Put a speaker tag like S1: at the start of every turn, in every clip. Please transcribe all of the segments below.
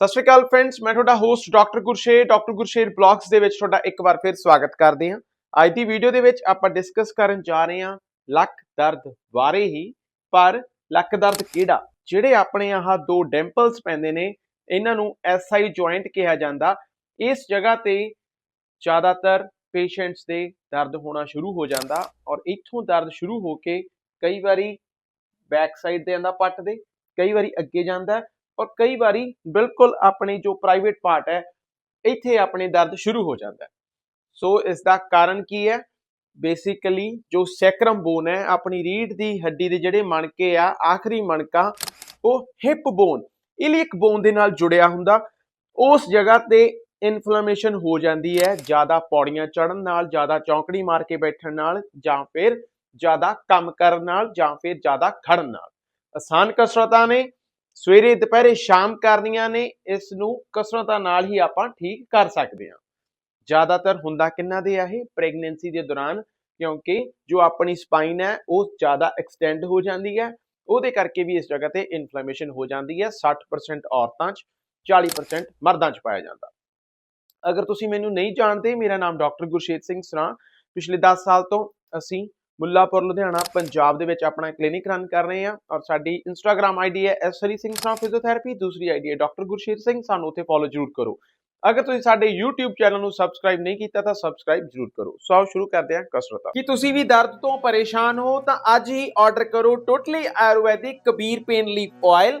S1: ਸਤਿ ਸ਼੍ਰੀ ਅਕਾਲ ਫਰੈਂਡਸ ਮੈਂ ਤੁਹਾਡਾ host doctor Gursher doctor Gursher blogs ਦੇ ਵਿੱਚ ਤੁਹਾਡਾ ਇੱਕ ਵਾਰ ਫਿਰ ਸਵਾਗਤ ਕਰਦੇ ਹਾਂ। ਅੱਜ ਦੀ ਵੀਡੀਓ ਦੇ ਵਿੱਚ ਆਪਾਂ ਡਿਸਕਸ ਕਰਨ ਜਾ ਰਹੇ ਹਾਂ ਲੱਕ ਦਰਦ ਬਾਰੇ ਹੀ, ਪਰ ਲੱਕ ਦਰਦ ਕਿਹੜਾ? ਜਿਹੜੇ ਆਪਣੇ ਆਹ ਦੋ ਡੈਂਪਲਸ ਪੈਂਦੇ ਨੇ, ਇਹਨਾਂ ਨੂੰ ਐਸਆਈ ਜੁਆਇੰਟ ਕਿਹਾ ਜਾਂਦਾ। ਇਸ ਜਗ੍ਹਾ ਤੇ ਜ਼ਿਆਦਾਤਰ ਪੇਸ਼ੈਂਟਸ ਦੇ ਦਰਦ ਹੋਣਾ ਸ਼ੁਰੂ ਹੋ ਜਾਂਦਾ ਔਰ ਇੱਥੋਂ ਦਰਦ ਸ਼ੁਰੂ ਹੋ ਕੇ ਕਈ ਵਾਰੀ ਬੈਕ ਸਾਈਡ ਦੇ ਜਾਂਦਾ ਪੱਟ ਦੇ ਕਈ ਵਾਰੀ ਅੱਗੇ ਜਾਂਦਾ। ਔਰ ਕਈ ਵਾਰੀ ਬਿਲਕੁਲ ਆਪਣੇ ਜੋ ਪ੍ਰਾਈਵੇਟ ਪਾਰਟ ਹੈ, ਇੱਥੇ ਆਪਣੇ ਦਰਦ ਸ਼ੁਰੂ ਹੋ ਜਾਂਦਾ ਹੈ। ਸੋ ਇਸ ਦਾ ਕਾਰਨ ਕੀ ਹੈ? ਬੇਸਿਕਲੀ ਜੋ ਸੈਕਰਮ ਬੋਨ ਹੈ, ਆਪਣੀ ਰੀੜ ਦੀ ਹੱਡੀ ਦੇ ਜਿਹੜੇ ਮਣਕੇ ਆ, ਆਖਰੀ ਮਣਕਾ, ਉਹ ਹਿਪ ਬੋਨ ਇਲੀਅਕ ਬੋਨ ਦੇ ਨਾਲ ਜੁੜਿਆ ਹੁੰਦਾ। ਉਸ ਜਗ੍ਹਾ ਤੇ ਇਨਫਲੇਮੇਸ਼ਨ ਹੋ ਜਾਂਦੀ ਹੈ, ਜ਼ਿਆਦਾ ਪੌੜੀਆਂ ਚੜਨ ਨਾਲ, ਜ਼ਿਆਦਾ ਚੌਂਕੜੀ ਮਾਰ ਕੇ ਬੈਠਣ ਨਾਲ, ਜਾਂ ਫਿਰ ਜ਼ਿਆਦਾ ਕੰਮ ਕਰਨ ਨਾਲ, ਜਾਂ ਫਿਰ ਜ਼ਿਆਦਾ ਖੜਨ ਨਾਲ। ਆਸਾਨ ਕਸਰਤਾਂ ਨੇ। ਸਵੇਰੇ ਦੁਪਹਿਰੇ ਸ਼ਾਮ ਕਰਨੀਆਂ ਨੇ, ਇਸ ਨੂੰ ਕਸਰਤਾਂ ਨਾਲ ਹੀ ਆਪਾਂ ਠੀਕ ਕਰ ਸਕਦੇ ਹਾਂ। ਜ਼ਿਆਦਾਤਰ ਹੁੰਦਾ ਕਿੰਨਾ ਦੇ ਆ ਇਹ? ਪ੍ਰੈਗਨੈਂਸੀ ਦੇ ਦੌਰਾਨ, ਕਿਉਂਕਿ ਜੋ ਆਪਣੀ ਸਪਾਈਨ ਹੈ, ਉਹ ਜ਼ਿਆਦਾ ਐਕਸਟੈਂਡ ਹੋ ਜਾਂਦੀ ਹੈ। ਉਹਦੇ ਕਰਕੇ ਵੀ ਇਸ ਜਗ੍ਹਾ ਤੇ ਇਨਫਲੇਮੇਸ਼ਨ ਹੋ ਜਾਂਦੀ ਹੈ। 60% ਔਰਤਾਂ 'ਚ 40% ਮਰਦਾਂ 'ਚ ਪਾਇਆ ਜਾਂਦਾ। ਅਗਰ ਤੁਸੀਂ ਮੈਨੂੰ ਨਹੀਂ ਜਾਣਦੇ, ਮੇਰਾ ਨਾਮ ਡਾਕਟਰ ਗੁਰਸ਼ੇਤ ਸਿੰਘ ਸਰਾਂ। ਪਿਛਲੇ 10 ਸਾਲ ਤੋਂ ਅਸੀਂ ਮੁੱਲਾਪੁਰ, ਲੁਧਿਆਣਾ, ਪੰਜਾਬ ਦੇ ਵਿੱਚ ਆਪਣਾ ਕਲੀਨਿਕ ਰਨ ਕਰ ਰਹੇ ਹਾਂ ਔਰ ਸਾਡੀ ਇੰਸਟਾਗ੍ਰam ਆਈਡੀ ਹੈ ਐਸਰੀ ਸਿੰਘ ਸਰਾਂ ਫਿਜ਼ੀਓਥੈਰੇਪੀ ਦੂਸਰੀ ਆਈਡੀ ਹੈ ਡਾਕਟਰ ਗੁਰਸ਼ੀਰ ਸਿੰਘ ਸਾਨੂੰ ਉੱਥੇ ਫੋਲੋ ਜ਼ਰੂਰ ਕਰੋ। ਅਗਰ ਤੁਸੀਂ ਸਾਡੇ YouTube ਚੈਨਲ ਨੂੰ ਸਬਸਕ੍ਰਾਈਬ ਨਹੀਂ ਕੀਤਾ ਤਾਂ ਸਬਸਕ੍ਰਾਈਬ ਜ਼ਰੂਰ ਕਰੋ। ਸੋ ਸ਼ੁਰੂ ਕਰਦੇ ਹਾਂ ਕਸਰਤਾਂ। ਕੀ ਤੁਸੀਂ ਵੀ ਦਰਦ ਤੋਂ ਪਰੇਸ਼ਾਨ ਹੋ ਤਾਂ ਅੱਜ ਹੀ ਆਰਡਰ ਕਰੋ totally Ayurvedic Kabir pain leaf oil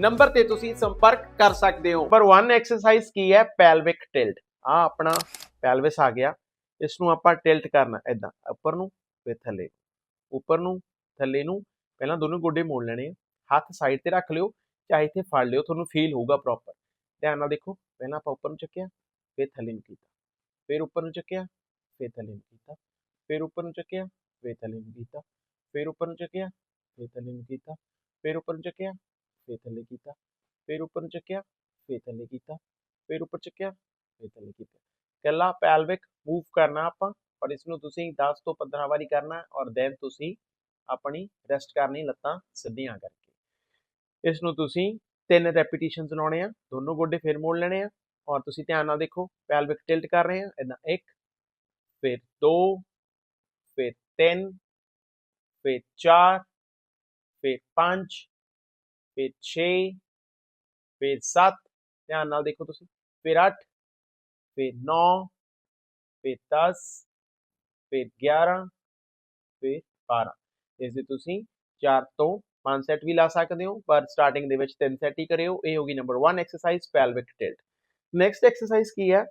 S1: number ਤੇ ਤੁਸੀਂ ਸੰਪਰਕ ਕਰ ਸਕਦੇ ਹੋ। ਪਰ 1 ਐਕਸਰਸਾਈਜ਼ ਕੀ ਹੈ? ਪੈਲਵਿਕ ਟਿਲਟ ਆ ਆਪਣਾ ਪੈਲਵਿਸ ਆ ਗਿਆ। ਇਸ ਨੂੰ ਆਪਾਂ ਟਿਲਟ ਕਰਨਾ ਇਦਾਂ ਉੱਪਰ ਨੂੰ ਫਿਰ ਥੱਲੇ ਉੱਪਰ ਨੂੰ, ਥੱਲੇ ਨੂੰ, ਪਹਿਲਾਂ ਦੋਨੋਂ ਗੋਡੇ ਮੋੜ ਲੈਣੇ ਹੱਥ ਸਾਈਡ ਤੇ ਰੱਖ ਲਿਓ, ਚਾਹੇ ਇੱਥੇ ਫੜ ਲਿਓ, ਤੁਹਾਨੂੰ ਫੀਲ ਹੋਊਗਾ ਪ੍ਰੋਪਰ ਧਿਆਨ ਨਾਲ ਦੇਖੋ, ਪਹਿਲਾਂ ਆਪਾਂ ਉੱਪਰ ਨੂੰ ਚੱਕਿਆ, ਫਿਰ ਥੱਲੇ ਨੂੰ ਕੀਤਾ। ਫਿਰ ਉੱਪਰ ਨੂੰ ਚੱਕਿਆ, ਫਿਰ ਥੱਲੇ ਨੂੰ ਕੀਤਾ। ਫਿਰ ਉੱਪਰ ਨੂੰ ਚੱਕਿਆ, ਫਿਰ ਥੱਲੇ ਨੂੰ ਕੀਤਾ। ਫਿਰ ਉੱਪਰ ਨੂੰ ਚੱਕਿਆ, ਫਿਰ ਥੱਲੇ ਨੂੰ ਕੀਤਾ। ਫਿਰ ਉੱਪਰ ਨੂੰ ਚੱਕਿਆ ਫਿਰ ਥੱਲੇ ਕੀਤਾ, ਫਿਰ ਉੱਪਰ ਨੂੰ ਚੱਕਿਆ, ਫਿਰ ਥੱਲੇ ਕੀਤਾ, ਫਿਰ ਉੱਪਰ ਚੱਕਿਆ, ਫਿਰ ਥੱਲੇ ਕੀਤਾ। ਕੱਲਾ ਪੈਲਵਿਕ ਮੂਵ ਕਰਨਾ ਆਪਾਂ, ਪਰ ਇਸ ਨੂੰ ਤੁਸੀਂ 10 ਤੋਂ 15 ਵਾਰੀ ਕਰਨਾ ਔਰ ਦੈਨ ਤੁਸੀਂ ਆਪਣੀ ਰੈਸਟ ਕਰਨੀ ਲੱਤਾਂ ਸਿੱਧੀਆਂ ਕਰਕੇ। ਇਸ ਨੂੰ ਤੁਸੀਂ ਤਿੰਨ ਰੈਪੀਟੀਸ਼ਨਸ ਲਾਉਣੇ ਆ, ਦੋਨੋਂ ਗੋਡੇ ਫਿਰ ਮੋੜ ਲੈਣੇ ਆ ਔਰ ਤੁਸੀਂ ਧਿਆਨ ਨਾਲ ਦੇਖੋ ਪੈਲਵਿਕ ਟਿਲਟ ਕਰ ਰਹੇ ਆ ਇਦਾਂ ਇੱਕ, ਫਿਰ ਦੋ, ਫਿਰ ਤਿੰਨ, ਫਿਰ ਚਾਰ, ਫਿਰ ਪੰਜ ਫਿਰ 6 ਫਿਰ 7 ਧਿਆਨ ਨਾਲ ਦੇਖੋ ਤੁਸੀਂ, ਫਿਰ 8 ਫਿਰ 9 ਫਿਰ 10 ਫਿਰ 11 ਫਿਰ 12 ਇਸ ਦੇ ਤੁਸੀਂ 4 ਤੋਂ 5 ਸੈਟ ਵੀ ਲਾ ਸਕਦੇ ਹੋ, ਪਰ ਸਟਾਰਟਿੰਗ ਦੇ ਵਿੱਚ 3 ਸੈਟ ਹੀ ਕਰਿਓ, ਇਹ ਹੋਗੀ number 1 exercise pelvic tilt. Next exercise ਕੀ ਹੈ?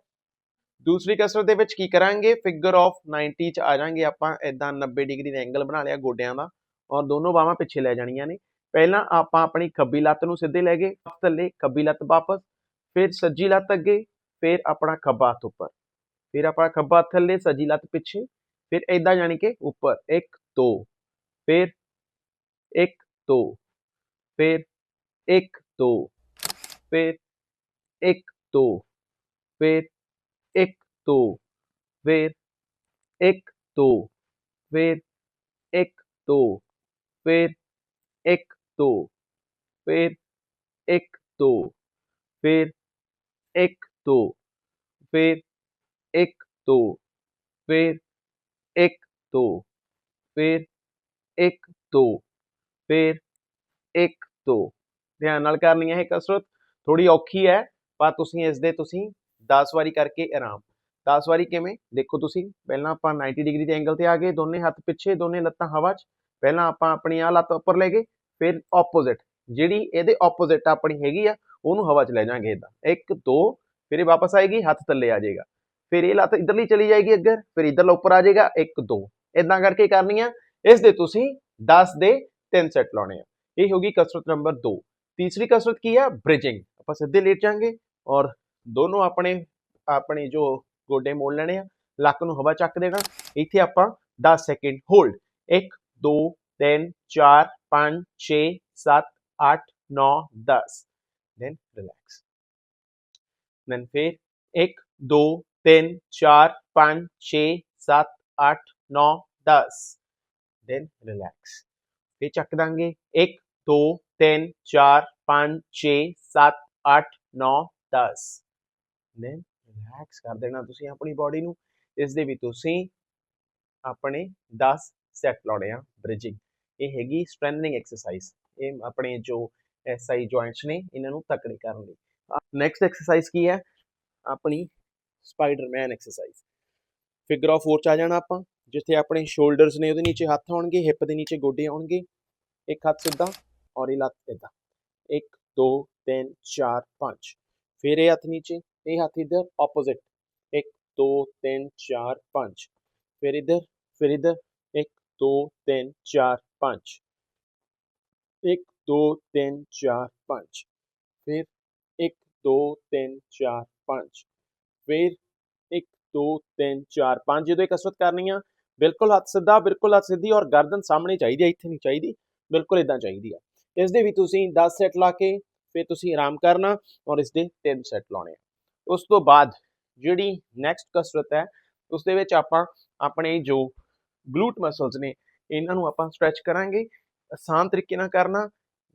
S1: ਦੂਸਰੀ ਕਸਰਤ ਦੇ ਵਿੱਚ ਕੀ ਕਰਾਂਗੇ? ਫਿਗਰ ਆਫ 90 ਚ ਆ ਜਾਾਂਗੇ ਆਪਾਂ ਇਦਾਂ 90 ਡਿਗਰੀ ਦਾ ਐਂਗਲ ਬਣਾ ਲਿਆ ਗੋਡਿਆਂ ਦਾ, ਔਰ ਦੋਨੋਂ ਬਾਹਾਂ ਪਿੱਛੇ ਲੈ ਜਾਣੀਆਂ ਨੇ। ਪਹਿਲਾਂ ਆਪਾਂ ਆਪਣੀ ਖੱਬੀ ਲੱਤ ਨੂੰ ਸਿੱਧੇ ਲੈ ਗਏ ਥੱਲੇ ਖੱਬੀ ਲੱਤ ਵਾਪਸ, ਫਿਰ ਸੱਜੀ ਲੱਤ ਅੱਗੇ, ਫਿਰ ਆਪਣਾ ਖੱਬਾ ਹੱਥ ਉੱਪਰ, ਫਿਰ ਆਪਣਾ ਖੱਬਾ ਹੱਥ ਥੱਲੇ, ਸੱਜੀ ਲੱਤ ਪਿੱਛੇ, ਫਿਰ ਇਦਾਂ ਜਾਣੀ ਕਿ ਉੱਪਰ 1 2 ਫਿਰ 1 2 ਫਿਰ 1 2 ਫਿਰ 1 2 ਫਿਰ 1 2 ਫਿਰ 1 2 ਫਿਰ 1 2 ਫਿਰ 1 2 ਫਿਰ 1 2 ਫਿਰ 1 2 ਫਿਰ 1 2 ਫਿਰ 1 2 ਫਿਰ 1 2 ਫਿਰ 1 2 ਧਿਆਨ ਨਾਲ ਕਰਨੀ ਹੈ ਇਹ ਕਸਰਤ। ਥੋੜੀ ਔਖੀ ਹੈ, ਪਰ ਤੁਸੀਂ ਇਸ ਦੇ ਤੁਸੀਂ 10 ਵਾਰੀ ਕਰਕੇ ਆਰਾਮ। 10 ਵਾਰੀ ਕਿਵੇਂ? ਦੇਖੋ ਤੁਸੀਂ, ਪਹਿਲਾਂ ਆਪਾਂ 90 ਡਿਗਰੀ ਦੇ ਐਂਗਲ ਤੇ ਆ ਗਏ, ਦੋਨੇ ਹੱਥ ਪਿੱਛੇ, ਦੋਨੇ ਲੱਤਾਂ ਹਵਾ 'ਚ। ਪਹਿਲਾਂ ਆਪਾਂ ਆਪਣੀ ਆ ਲੱਤ ਉੱਪਰ ਲੈ ਗਏ ਫਿਰ ਆਪੋਜ਼ਿਟ ਜਿਹੜੀ ਇਹਦੇ ਆਪੋਜ਼ਿਟ ਆਪਣੀ ਹੈਗੀ ਆ, ਉਹਨੂੰ ਹਵਾ 'ਚ ਲੈ ਜਾਾਂਗੇ ਇਦਾਂ 1 2 ਫਿਰ ਇਹ ਵਾਪਸ ਆਏਗੀ, ਹੱਥ ਥੱਲੇ ਆ ਜਾਏਗਾ। ਫਿਰ ਇਹ ਲੱਤ ਇਧਰਲੀ ਚਲੀ ਜਾਏਗੀ ਅੱਗੇ, ਫਿਰ ਇਧਰਲਾ ਉੱਪਰ ਆ ਜਾਏਗਾ 1 2 ਇਦਾਂ ਕਰਕੇ ਕਰਨੀ ਆ। ਇਸ ਦੇ ਤੁਸੀਂ 10 ਦੇ 3 ਸੈੱਟ ਲਾਉਣੇ ਆ। ਇਹ ਹੋਗੀ ਕਸਰਤ ਨੰਬਰ 2 ਤੀਸਰੀ ਕਸਰਤ ਕੀ ਆ? ਬ੍ਰਿਜਿੰਗ ਆਪਾਂ ਸਿੱਧੇ ਲੇਟ ਜਾਾਂਗੇ ਔਰ ਦੋਨੋਂ ਆਪਣੇ ਆਪਣੇ ਜੋ ਗੋਡੇ ਮੋੜ ਲੈਣੇ ਆ, ਲੱਕ ਨੂੰ ਹਵਾ ਚੱਕ ਦੇਣਾ। ਇੱਥੇ ਆਪਾਂ 10 second hold 1 2 3 4 5 6 7 8 9 10 then relax. Then ਫਿਰ 1 2 3 4 5 6 7 8 9 10 then relax. ਫਿਰ ਚੱਕ ਦਾਂਗੇ 1 2 3 4 5 6 7 8 9 10 then ਰਿਲੈਕਸ ਕਰ ਦੇਣਾ ਤੁਸੀਂ ਆਪਣੀ ਬਾਡੀ ਨੂੰ ਇਸ ਦੇ ਵੀ ਤੁਸੀਂ ਆਪਣੇ 10 ਸੈਟ ਲਾਉਣੇ ਆ ਬ੍ਰਿਜਿੰਗ ਇਹ ਹੈਗੀ ਸਟਰੈਂਥਨਿੰਗ ਐਕਸਰਸਾਈਜ਼ ਇਹ ਆਪਣੇ ਜੋ ਐਸਆਈ ਜੁਆਇੰਟਸ ਨੇ, ਇਹਨਾਂ ਨੂੰ ਤਕੜੇ ਕਰਨ ਲਈ। ਨੈਕਸਟ ਐਕਸਰਸਾਈਜ਼ ਕੀ ਹੈ? ਆਪਣੀ ਸਪਾਈਡਰਮੈਨ ਐਕਸਰਸਾਈਜ਼ ਫਿਗਰ ਆਫ 4 ਚ ਆ ਜਾਣਾ ਆਪਾਂ, ਜਿੱਥੇ ਆਪਣੇ ਸ਼ੋਲਡਰਸ ਨੇ ਉਹਦੇ ਨੀਚੇ ਹੱਥ ਆਉਣਗੇ ਹਿੱਪ ਦੇ ਨੀਚੇ ਗੋਡੇ ਆਉਣਗੇ। ਇੱਕ ਹੱਥ ਸਿੱਧਾ ਔਰ ਇਹ ਲੱਤ ਸਿੱਧਾ 1 2 3 4 5 ਫਿਰ ਇਹ ਹੱਥ ਨੀਚੇ, ਇਹ ਹੱਥ ਇਧਰ ਆਪੋਜ਼ਿਟ 1 2 3 4 5 ਫਿਰ ਇਧਰ ਫਿਰ ਇਧਰ। 1 2 3 4 5 1 2 3 4 5 ਫਿਰ 1 2 3 4 5 ਫਿਰ 1 2 3 4 5 ਜਦੋਂ ਇਹ ਕਸਰਤ ਕਰਨੀ ਆ। ਬਿਲਕੁਲ ਹੱਥ ਸਿੱਧਾ, ਬਿਲਕੁਲ ਹੱਥ ਸਿੱਧੀ ਔਰ ਗਰਦਨ ਸਾਹਮਣੇ ਚਾਹੀਦੀ ਹੈ ਇੱਥੇ ਨਹੀਂ ਚਾਹੀਦੀ। ਬਿਲਕੁਲ ਇਦਾਂ ਚਾਹੀਦੀ ਆ। ਇਸ ਦੇ ਵੀ ਤੁਸੀਂ 10 ਸੈੱਟ ਲਾ ਕੇ ਫਿਰ ਤੁਸੀਂ ਆਰਾਮ ਕਰਨਾ ਔਰ ਇਸ ਦੇ 3 ਸੈੱਟ ਲਾਉਣੇ ਆ। ਉਸ ਤੋਂ ਬਾਅਦ ਜਿਹੜੀ ਨੈਕਸਟ ਕਸਰਤ ਹੈ, ਉਸ ਦੇ ਵਿੱਚ ਆਪਾਂ ਆਪਣੇ ਜੋ ਗਲੂਟ ਮਸਲਸ ਨੇ ਇਹਨਾਂ ਨੂੰ ਆਪਾਂ ਸਟ੍ਰੈਚ ਕਰਾਂਗੇ। ਆਸਾਨ ਤਰੀਕੇ ਨਾਲ ਕਰਨਾ,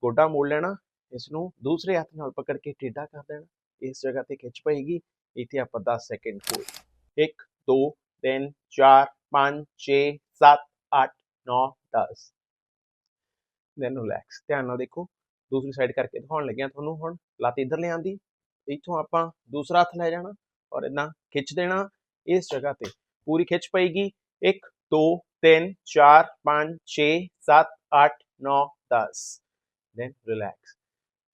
S1: ਗੋਡਾ ਮੋੜ ਲੈਣਾ ਇਸ ਨੂੰ ਦੂਸਰੇ ਹੱਥ ਨਾਲ ਪਕੜ ਕੇ ਟੇਢਾ ਕਰ ਦੇਣਾ। ਇਸ ਜਗ੍ਹਾ ਤੇ ਖਿੱਚ ਪਏਗੀ। ਇੱਥੇ ਆਪਾਂ 10 ਸੈਕਿੰਡ ਹੋਲਡ 1 2 3 4 5 6 7 8 9 10 ਦੈਨ ਰਿਲੈਕਸ ਧਿਆਨ ਨਾਲ ਦੇਖੋ। ਦੂਸਰੀ ਸਾਈਡ ਕਰਕੇ ਦਿਖਾਉਣ ਲੱਗਿਆ ਤੁਹਾਨੂੰ ਹੁਣ। ਲੱਤ ਇੱਧਰ ਲੈ ਆਂਦੀ। ਇੱਥੋਂ ਆਪਾਂ ਦੂਸਰਾ ਹੱਥ ਲੈ ਜਾਣਾ ਔਰ ਇਦਾਂ ਖਿੱਚ ਦੇਣਾ। ਇਸ ਜਗ੍ਹਾ ਤੇ ਪੂਰੀ ਖਿੱਚ ਪਏਗੀ। 1 2 3 4 5 6 7 8 9 10 ਦੈਨ ਰਿਲੈਕਸ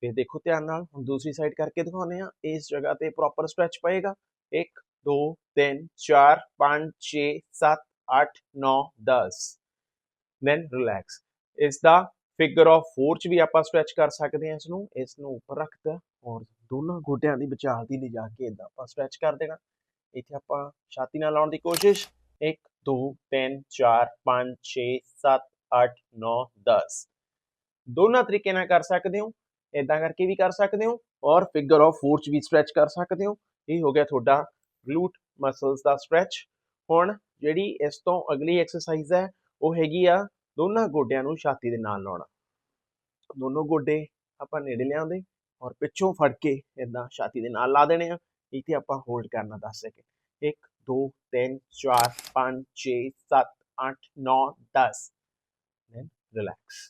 S1: ਫਿਰ ਦੇਖੋ ਧਿਆਨ ਨਾਲ, ਹੁਣ ਦੂਸਰੀ ਸਾਈਡ ਕਰਕੇ ਦਿਖਾਉਂਦੇ ਆ ਇਸ ਜਗ੍ਹਾ ਤੇ ਪ੍ਰੋਪਰ ਸਟ੍ਰੈਚ ਪਏਗਾ। 1 2 3 4 5 6 7 8 9 10 ਦੈਨ ਰਿਲੈਕਸ ਇਸ ਦਾ ਫਿਗਰ ਆਫ 4 ਚ ਵੀ ਆਪਾਂ ਸਟ੍ਰੈਚ ਕਰ ਸਕਦੇ ਹਾਂ ਇਸ ਨੂੰ ਇਸ ਨੂੰ ਉੱਪਰ ਰੱਖਦਾ ਔਰ ਦੋਨਾਂ ਗੋਡਿਆਂ ਦੀ ਵਿਚਾਲ ਦੀ ਲਿਜਾ ਕੇ ਇਦਾਂ ਆਪਾਂ ਸਟ੍ਰੈਚ ਕਰ ਦੇਣਾ। ਇੱਥੇ ਆਪਾਂ ਛਾਤੀ ਨਾਲ ਲਾਉਣ ਦੀ ਕੋਸ਼ਿਸ਼। 1 2 3 4 5 6 7 8 9 10 ਦੋਨਾਂ ਤਰੀਕੇ ਨਾਲ ਕਰ ਸਕਦੇ ਹੋ ਇਦਾਂ ਕਰਕੇ ਵੀ ਕਰ ਸਕਦੇ ਹੋ ਔਰ ਫਿਗਰ ਆਫ 4 ਚ ਵੀ ਸਟ੍ਰੈਚ ਕਰ ਸਕਦੇ ਹੋ। ਇਹ ਹੋ ਗਿਆ ਤੁਹਾਡਾ ਗਲੂਟ ਮਸਲਸ ਦਾ ਸਟ੍ਰੈਚ ਹੁਣ ਜਿਹੜੀ ਇਸ ਤੋਂ ਅਗਲੀ ਐਕਸਰਸਾਈਜ਼ ਹੈ, ਉਹ ਹੈਗੀ ਆ ਦੋਨਾਂ ਗੋਡਿਆਂ ਨੂੰ ਛਾਤੀ ਦੇ ਨਾਲ ਲਾਉਣਾ। ਦੋਨੋਂ ਗੋਡੇ ਆਪਾਂ ਨੇੜੇ ਲਿਆਉਂਦੇ ਔਰ ਪਿੱਛੋਂ ਫੜ ਕੇ ਇਦਾਂ ਛਾਤੀ ਦੇ ਨਾਲ ਲਾ ਦੇਣੇ ਆ। ਇੱਥੇ ਆਪਾਂ ਹੋਲਡ ਕਰਨਾ 10 ਸੈਕਿੰਡ 1 2 3 4 5 6 7 8 9 10 then relax.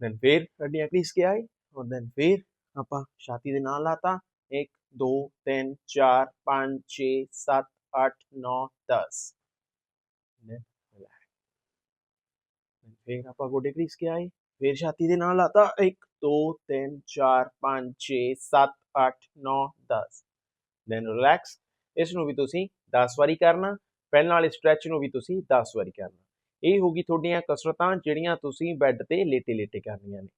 S1: Then ਫਿਰ ਹੱਡੀਆਂ ਘਿਸ ਕੇ ਆਏ ਔਰ then ਫਿਰ ਆਪਾਂ ਛਾਤੀ ਦੇ ਨਾਲ ਲਾਤਾ 1 2 3 4 5 6 7 8 9 10 then relax. Then ਫਿਰ ਆਪਾਂ ਗੋਡੇ ਘਿਸ ਕੇ ਆਏ ਫਿਰ ਛਾਤੀ ਦੇ ਨਾਲ ਲਾਤਾ 1 2 3 4 5 6 7 8 9 10 then relax. ਇਸ ਨੂੰ ਵੀ ਤੁਸੀਂ 10 ਵਾਰੀ ਕਰਨਾ, ਪਹਿਲਾਂ ਵਾਲੇ ਸਟ੍ਰੈਚ ਨੂੰ ਵੀ ਤੁਸੀਂ 10 ਵਾਰੀ ਕਰਨਾ। ਇਹ ਹੋਗੀ ਤੁਹਾਡੀਆਂ ਕਸਰਤਾਂ ਜਿਹੜੀਆਂ ਤੁਸੀਂ ਬੈੱਡ ਤੇ ਲੇਟੇ ਲੇਟੇ ਕਰਨੀਆਂ ਨੇ।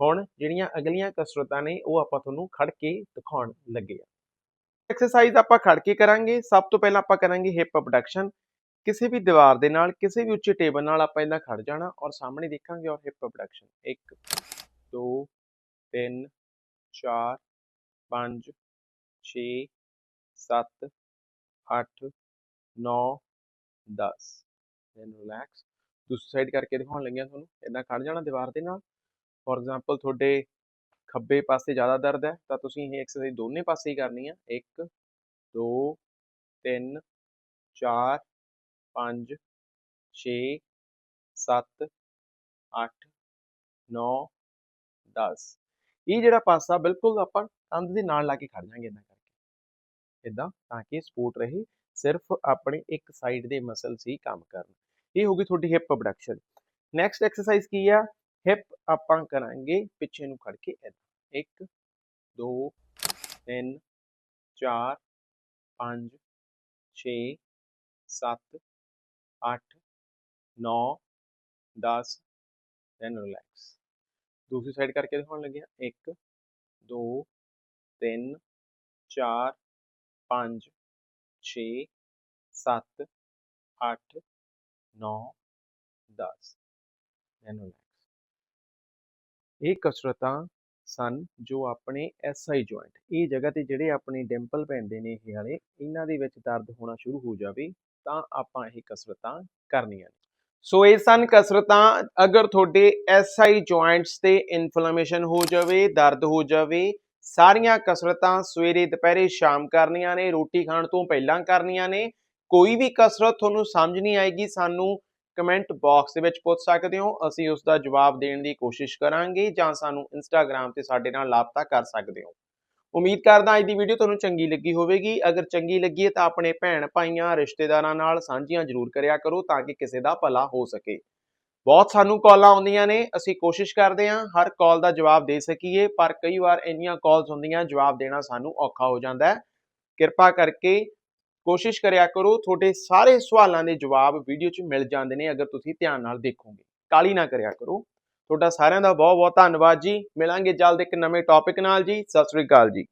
S1: ਹੁਣ ਜਿਹੜੀਆਂ ਅਗਲੀਆਂ ਕਸਰਤਾਂ ਨੇ, ਉਹ ਆਪਾਂ ਤੁਹਾਨੂੰ ਖੜ ਕੇ ਦਿਖਾਉਣ ਲੱਗੇ ਆ ਐਕਸਰਸਾਈਜ਼ ਆਪਾਂ ਖੜ ਕੇ ਕਰਾਂਗੇ। ਸਭ ਤੋਂ ਪਹਿਲਾਂ ਆਪਾਂ ਕਰਾਂਗੇ ਹਿਪ ਅਬਡਕਸ਼ਨ ਕਿਸੇ ਵੀ ਦੀਵਾਰ ਦੇ ਨਾਲ, ਕਿਸੇ ਵੀ ਉੱਚੇ ਟੇਬਲ ਨਾਲ ਆਪਾਂ ਇਹਦਾ ਖੜ ਜਾਣਾ ਔਰ ਸਾਹਮਣੇ ਦੇਖਾਂਗੇ ਔਰ ਹਿਪ ਅਬਡਕਸ਼ਨ 1 2 3 4 5 6 7 8 9 10 ਦੈਨ ਰਿਲੈਕਸ ਦੂਸਰੀ ਸਾਈਡ ਕਰਕੇ ਦਿਖਾਉਣ ਲੱਗਿਆ ਤੁਹਾਨੂੰ ਇਦਾਂ ਖੜ ਜਾਣਾ ਦੀਵਾਰ ਦੇ ਨਾਲ। ਫੋਰ ਐਗਜ਼ਾਮਪਲ ਤੁਹਾਡੇ ਖੱਬੇ ਪਾਸੇ ਜ਼ਿਆਦਾ ਦਰਦ ਹੈ, ਤਾਂ ਤੁਸੀਂ ਇਹ ਐਕਸਰਸਾਈਜ਼ ਦੋਨੇ ਪਾਸੇ ਹੀ ਕਰਨੀ ਆ। 1 2 3 4 5 6 7 8 9 10 ਇਹ ਜਿਹੜਾ ਪਾਸਾ ਬਿਲਕੁਲ ਆਪਾਂ ਕੰਧ ਦੇ ਨਾਲ ਲਾ ਕੇ ਖੜ ਜਾਾਂਗੇ ਇਦਾਂ ਕਰਕੇ। ਇਦਾਂ ਤਾਂ ਕਿ ਸਪੋਰਟ ਰਹੇ, ਸਿਰਫ ਆਪਣੇ ਇੱਕ ਸਾਈਡ ਦੇ ਮਸਲਸ ਹੀ ਕੰਮ ਕਰਨ। ਇਹ ਹੋ ਗਈ ਤੁਹਾਡੀ ਹਿਪ ਅਬਡਕਸ਼ਨ ਨੈਕਸਟ ਐਕਸਰਸਾਈਜ਼ ਕੀ ਆ? ਹਿਪ ਆਪਾਂ ਕਰਾਂਗੇ ਪਿੱਛੇ ਨੂੰ ਖੜ ਕੇ ਇਦਾਂ 1 2 3 4 5 6 7 8 9 10 ਦੈਨ ਰਿਲੈਕਸ ਦੂਸਰੀ ਸਾਈਡ ਕਰਕੇ ਦਿਖਾਉਣ ਲੱਗਿਆ 1 2 3 4 5 6 7 8 9 10 then ਇਹ ਕਸਰਤਾਂ ਸਨ ਜੋ ਆਪਣੇ ਐਸਆਈ ਜੁਆਇੰਟ ਇਹ ਜਗ੍ਹਾ ਤੇ ਜਿਹੜੇ ਆਪਣੇ ਡਿੰਪਲ ਪੈਂਦੇ ਨੇ ਇਹ ਵਾਲੇ, ਇਹਨਾਂ ਦੇ ਵਿੱਚ ਦਰਦ ਹੋਣਾ ਸ਼ੁਰੂ ਹੋ ਜਾਵੇ, ਤਾਂ ਆਪਾਂ ਇਹ ਕਸਰਤਾਂ ਕਰਨੀਆਂ ਨੇ। ਸੋ ਇਹ ਸਨ ਕਸਰਤਾਂ, ਅਗਰ ਤੁਹਾਡੇ ਐਸਆਈ ਜੁਆਇੰਟਸ ਤੇ ਇਨਫਲੇਮੇਸ਼ਨ ਹੋ ਜਾਵੇ, ਦਰਦ ਹੋ ਜਾਵੇ ਸਾਰੀਆਂ ਕਸਰਤਾਂ ਸਵੇਰੇ, ਦੁਪਹਿਰੇ, ਸ਼ਾਮ ਕਰਨੀਆਂ ਨੇ, ਰੋਟੀ ਖਾਣ ਤੋਂ ਪਹਿਲਾਂ ਕਰਨੀਆਂ ਨੇ। ਕੋਈ ਵੀ ਕਸਰਤ ਤੁਹਾਨੂੰ ਸਮਝ ਨਹੀਂ ਆਏਗੀ, ਸਾਨੂੰ ਕਮੈਂਟ ਬਾਕਸ ਦੇ ਵਿੱਚ ਪੁੱਛ ਸਕਦੇ ਹੋ। ਅਸੀਂ ਉਸ ਦਾ ਜਵਾਬ ਦੇਣ ਦੀ ਕੋਸ਼ਿਸ਼ ਕਰਾਂਗੇ ਜਾਂ ਸਾਨੂੰ ਇੰਸਟਾਗ੍ਰam ਤੇ ਸਾਡੇ ਨਾਲ ਲਾਪਤਾ ਕਰ ਸਕਦੇ ਹੋ। ਉਮੀਦ ਕਰਦਾ ਅੱਜ ਦੀ ਵੀਡੀਓ ਤੁਹਾਨੂੰ ਚੰਗੀ ਲੱਗੀ ਹੋਵੇਗੀ। ਅਗਰ ਚੰਗੀ ਲੱਗੀ ਹੈ ਤਾਂ ਆਪਣੇ ਭੈਣ ਭਾਈਆਂ ਰਿਸ਼ਤੇਦਾਰਾਂ ਨਾਲ ਸਾਂਝੀਆਂ ਜ਼ਰੂਰ ਕਰਿਆ ਕਰੋ ਤਾਂ ਕਿ ਕਿਸੇ ਦਾ ਭਲਾ ਹੋ ਸਕੇ। ਬਹੁਤ ਸਾਨੂੰ ਕਾਲਾਂ ਆਉਂਦੀਆਂ ਨੇ, ਅਸੀਂ ਕੋਸ਼ਿਸ਼ ਕਰਦੇ ਹਾਂ, ਹਰ ਕਾਲ ਦਾ ਜਵਾਬ ਦੇ ਸਕੀਏ, ਪਰ ਕਈ ਵਾਰ ਇੰਨੀਆਂ ਕਾਲਸ ਹੁੰਦੀਆਂ, ਜਵਾਬ ਦੇਣਾ ਸਾਨੂੰ ਔਖਾ ਹੋ ਜਾਂਦਾ ਹੈ। ਕਿਰਪਾ ਕਰਕੇ ਕੋਸ਼ਿਸ਼ ਕਰਿਆ ਕਰੋ, ਤੁਹਾਡੇ ਸਾਰੇ ਸਵਾਲਾਂ ਦੇ ਜਵਾਬ ਵੀਡੀਓ 'ਚ ਮਿਲ ਜਾਂਦੇ ਨੇ, ਅਗਰ ਤੁਸੀਂ ਧਿਆਨ ਨਾਲ ਦੇਖੋਗੇ। ਕਾਲੀ ਨਾ ਕਰਿਆ ਕਰੋ। ਤੁਹਾਡਾ ਸਾਰਿਆਂ ਦਾ ਬਹੁਤ ਬਹੁਤ ਧੰਨਵਾਦ ਜੀ। ਮਿਲਾਂਗੇ ਜਲਦ ਇੱਕ ਨਵੇਂ ਟੌਪਿਕ ਨਾਲ ਜੀ। ਸਤਿ ਸ੍ਰੀ ਅਕਾਲ ਜੀ।